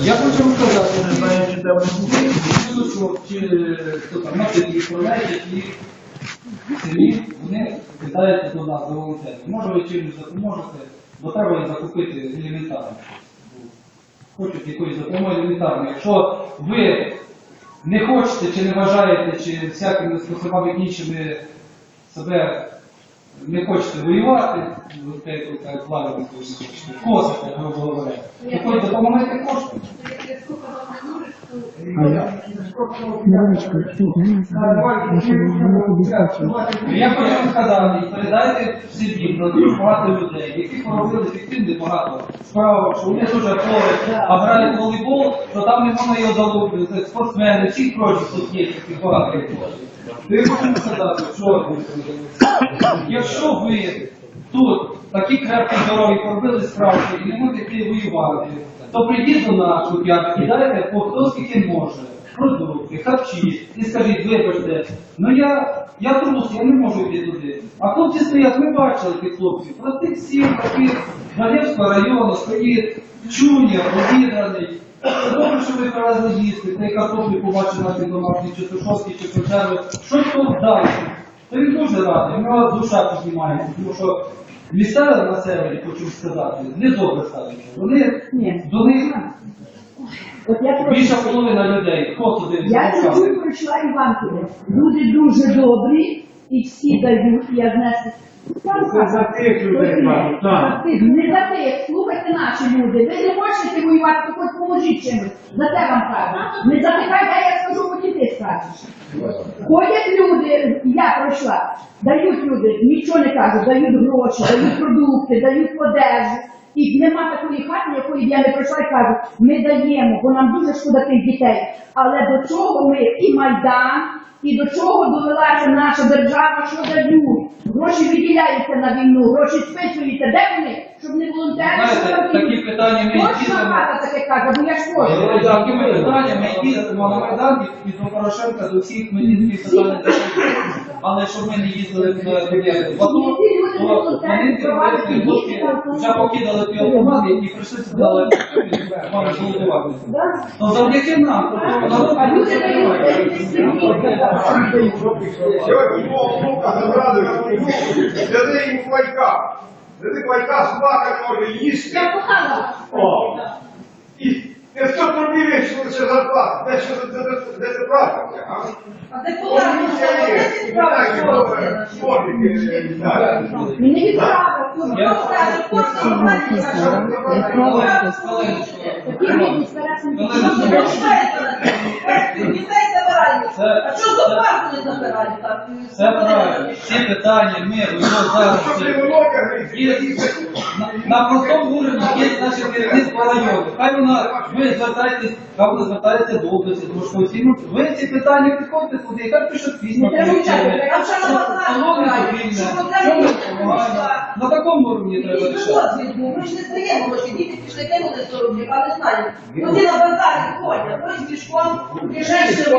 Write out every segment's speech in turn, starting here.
Я хочу вам сказати, що ви чи хто там на селі відправляєте, і в селі вони питаються до нас, до волонтерів. Може ви чимось допоможете, бо треба їм закупити елементарно. Хочуть якоїсь допомоги елементарно. Якщо ви не хочете чи не вважаєте, чи всякими способами іншими себе не хочете воювати, ви те, як влади косите, грубо говоря, то хоч допомагайте коштом. Я? Хочу сказати, передайте на дуже багато людей, які поробили ефективно багато справ, що вони дуже хворі, а в волейбол, то там не можна його залупити, спортсмени, всі прочі тут є, такі багато я хочу сказати, що якщо ви тут такі крепкі здорові поробили справи і не можете йти воювати, то прийдіть до нас, щоб і дайте по хто скільки може. Продукти, харчі, і скажіть, вибачте, ну я, я трус, я не можу йти туди. А хлопці стоять, ми бачили тих хлопців, простих сіл, таких Галєвського району, стоїть чуня, обідраний. Що ви привезли їсти, та й картоплі побачили на цій домашній, чи сушовській, чи консерви. що то далі. То він дуже радий, в нього душа піднімається, тому що місцеве населення, хочу сказати, не добре ставиться. Вони Ні. до них От я більша половина людей, хто туди Я чуть пройшла Іванківе. Люди дуже добрі і всі дають, і я знаю. Це за тих людей, кажуть, так. За тих, не за тих, слухайте наші люди. Ви не хочете воювати, то хоч поможіть чимось. За те вам кажу. Не затикайте, а я скажу, потім ти скажеш. Ходять люди, я пройшла, дають люди, нічого не кажуть, дають гроші, дають продукти, дають одежу. І нема такої хати, якої я не пройшла і кажу, ми даємо, бо нам дуже шкода тих дітей. Але до чого ми і Майдан, і до чого довелася наша держава, що дають? Гроші виділяються на війну, гроші списуються. Де вони? Щоб не волонтери, що Знаєте, такі питання ми їздимо. хата таке каже, бо я ж хочу. Е, Такими питаннями їздимо на Майдан і до Порошенка, до всіх питань доходимо. Але щоб ми не їздили в в АТО, то вони теоретичні блоки вже покидали ті автомати і прийшли сюди, але мали голодувати. Да? Завдяки нам, тобто народ А люди Сьогодні мого внука забрали взяли йому пайка. Взяли пайка, собака може їсти. Я кохала. І не хто пробіг, що зарплата, де що де, де, де а? А де О, це є. І так, і добре, школьники, і не відправив. Я- хто А що за парку не забирають? так? Це правильно. Всі питання миру, його зараз. Є, на, на простому уровні є наше керівництво району. Хай вона, ви звертаєтесь, хай вона звертається до області, тому що всі, ну, ви ці питання підходите туди, і хай пишуть. Не а що на вас Колони знають? потрібні, Що що ми допомагаємо. На такому уровні треба рішати. досвід був, ми ж не стаємо гроші, діти пішли кинули 100 рублів, а не знаємо. Вони на базарі ходять, хтось пішком, кишечки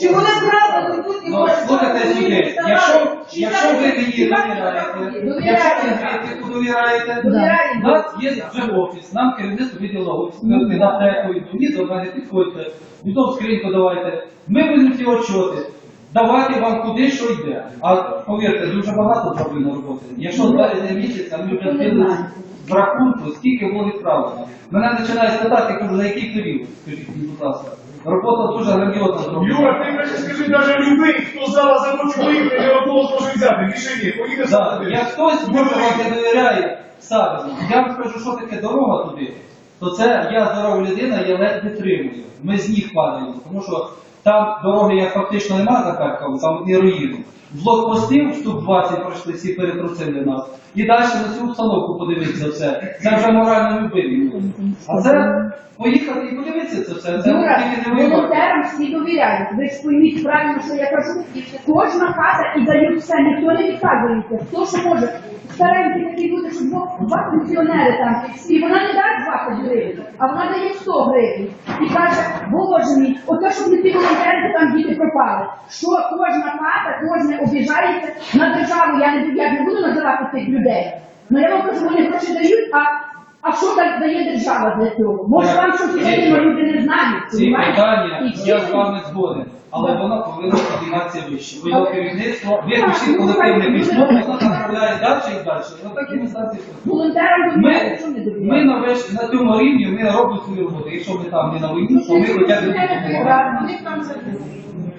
Чи вони правда ведуть і Ну, хочуть? слухайте сюди, якщо, якщо ви мені вставали? довіряєте, якщо ви довіряєте, у нас є вже офіс, нам керівництво виділило офіс, ми на проєкту йду, до мене підходьте, відео скриньку давайте, ми будемо ці отчоти, давати вам куди що йде. А повірте, дуже багато зроблено роботи. Якщо з березня місяця ми вже збили з рахунку, скільки було відправлено. Мене починають спитати, кажу, за який період, скажіть мені, будь ласка. Робота дуже грандіозна. Юра, ти краще скажи, навіть людей, хто зараз захоче виїхати, я одного зможе взяти. Більше ні, поїде за як хтось може вам не довіряє саме, я вам скажу, що таке дорога туди, то це я здорова людина, я ледь тримую. Ми з ніг падаємо, тому що там дороги як фактично немає за Харковом, там і руїни. Блокпостів штук 20 пройшли, всі перетрусили нас. І далі на цю установку подивитися все. Це вже морально любимі. А це поїхати і подивитися це все. Це Юра, тільки не воювати. волонтерам всі довіряють. Ви ж пойміть правильно, що я кажу. Кожна хата і дають все, ніхто не відказується. Хто що може. Старенькі такі люди, що два, два пенсіонери там. І вона не дасть 20 гривень, а вона дає 100 гривень. І каже, боже мій, ото щоб не ті волонтери, там діти пропали. Що кожна хата, кожне обіжається на державу. Я не, я не буду називати цих людей. Ну я вам кажу, вони гроші дають, а А що так дає держава для цього? Може Так. вам щось видно, люди не знають, Ці питання І я з вами згоден, але воно повинно підніматися вище. Ви його керівництво, ви пишіть колективне письмо, воно направляє далі і далі. Ось так і волонтерам Ми, довіряють, що не ми на, виш- на цьому рівні ми робимо свою роботу. Якщо ми там не на війні, то ми хоча б допомагаємо.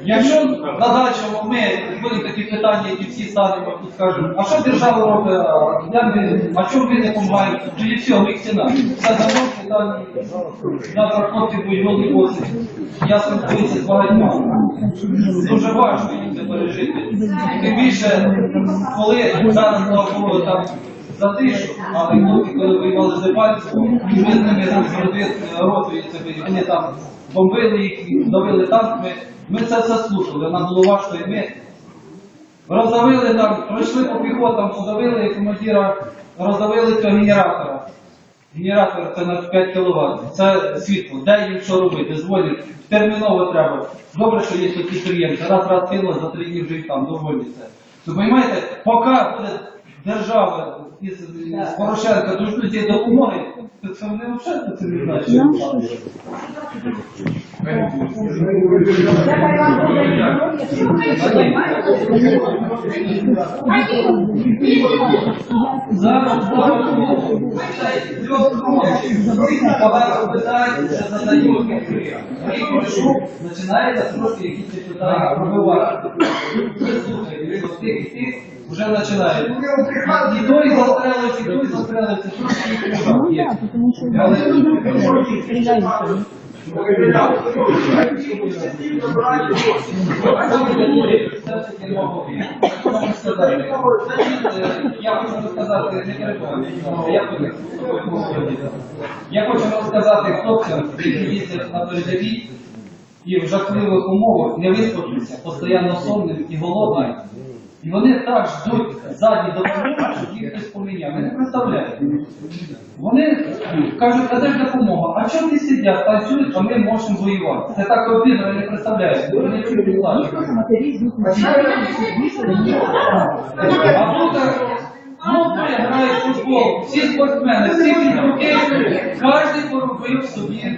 Якщо на дальшому ми будуть такі питання, які всі станемо і скажемо, а що держава робить, а як ви, а чому ви не допомагаєте? Тоді все, ми стіна. Все давно питання, хлопці будуть голі босі. Я спілкуюся з багатьма. Дуже важко їм це пережити. Тим більше, коли зараз Богу, там затишу, але хлопці, коли воювали з Дебальцевим, і ми з ними з ротою себе, вони там бомбили їх, давили танк, ми, це все нам було важко, і ми роздавили там, пройшли по піхотам, подавили командира, роздавили цього генератора. Генератор це на 5 кВт. Це світло. Де їм що робити? Дзвонять. Терміново треба. Добре, що є тут підприємці. Раз раз кинули, за три дні вже і там доволі це. То розумієте, поки буде держава із, з Порошенка дождуть цієї допомоги, то це вони взагалі це не знають, що робити. Нехай вам буде здоров'я, що ви Зараз багато питань вже задають. Рік пройшов, починається трошки якісь питання пробивати. І вже починають. І той застрелився, і той застрелився, трошки їх не. Але Я хочу розказати, не хочу я хочу розказати хлопцям, які їздять на передовій і в жахливих умовах не виспавшися, постійно сонним і голодним. І вони так ждуть ззаді допомоги, щоб їх хтось поміняв. Ви не представляєте. Вони кажуть, а де ж допомога? А чому ти сидять, танцюють, а ми можемо воювати? Це так обідно, ви не представляєте. Ви не чуєте. А тут хлопці грають в футбол, всі спортсмени, всі фізруки, кожен поробив собі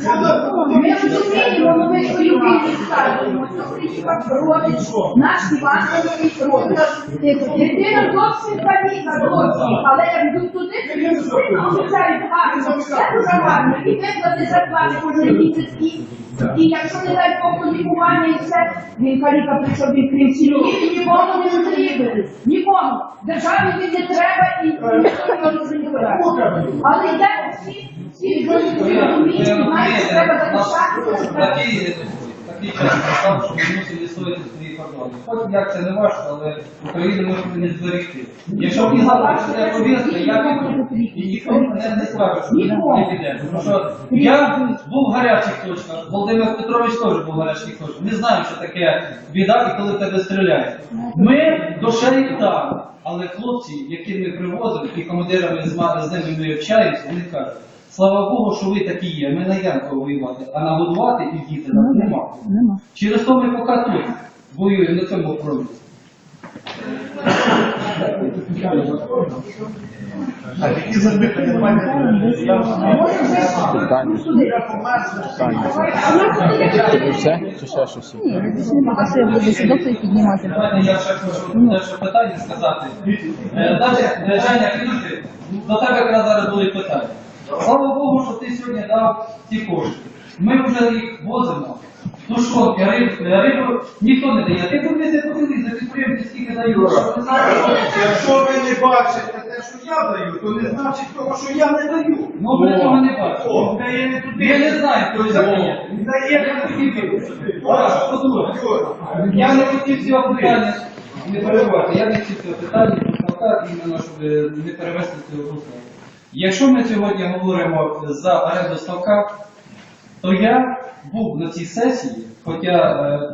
Я я допомагаю, я перед вами. Ми розуміємо, але ми свою більшість ставимо. Хто приїхав родич, наш Івановський родич. Дитина зовсім паніка, зовсім. Але як йдуть туди, обіцяють гарно. Все дуже гарно. І виплати зарплати кожен місяць. І, якщо не дай Бог лікування і все, він каліка прийшов від крім сім'ї, нікому не потрібен. Нікому. Державі він не треба і ніхто його не. Але йдемо всі, Такий час настав, що ми мусимо відстояти свої кордони. Хоч як це не важко, але Україну ми повинні зберегти. Якщо завтра це повірте, я піду. І ніхто мене не скаже, що не що я був гарячих точках, Володимир Петрович теж був гарячих точках. Ми знаємо, що таке біда і коли тебе стріляють. Ми душею там. Але хлопці, які ми привозимо, і командирами з ма- з ними ми общаємося, вони кажуть, слава Богу, що ви такі є, ми на Янково воювати, а нагодувати і діти нас нема. Через то ми поки тут воюємо на цьому фронті. Питання. Тобі все? Чи ще щось? Ні, це не поки що я буду сідати і піднімати. Я ще хочу дещо питання сказати. Далі, е, Женя, до тебе якраз зараз були питання. Слава Богу, що ти сьогодні дав ці кошти. Ми вже їх возимо. Тушонки, риб, е, рибу ніхто не дає. Ти подивися, подивись, за підприємці скільки. Що ви знаєте? Якщо ви не бачите те, що я даю, то не значить того, що я не даю. Ну, ми цього не. О, дає не туди. Я не знаю, хто це дає. Дає не. Так. Я не хотів цього питання не перебувати. Я не хотів цього питання так, іменно, щоб не перевести цього русло. Якщо ми сьогодні говоримо за оренду ставка, то я був на цій сесії, хоча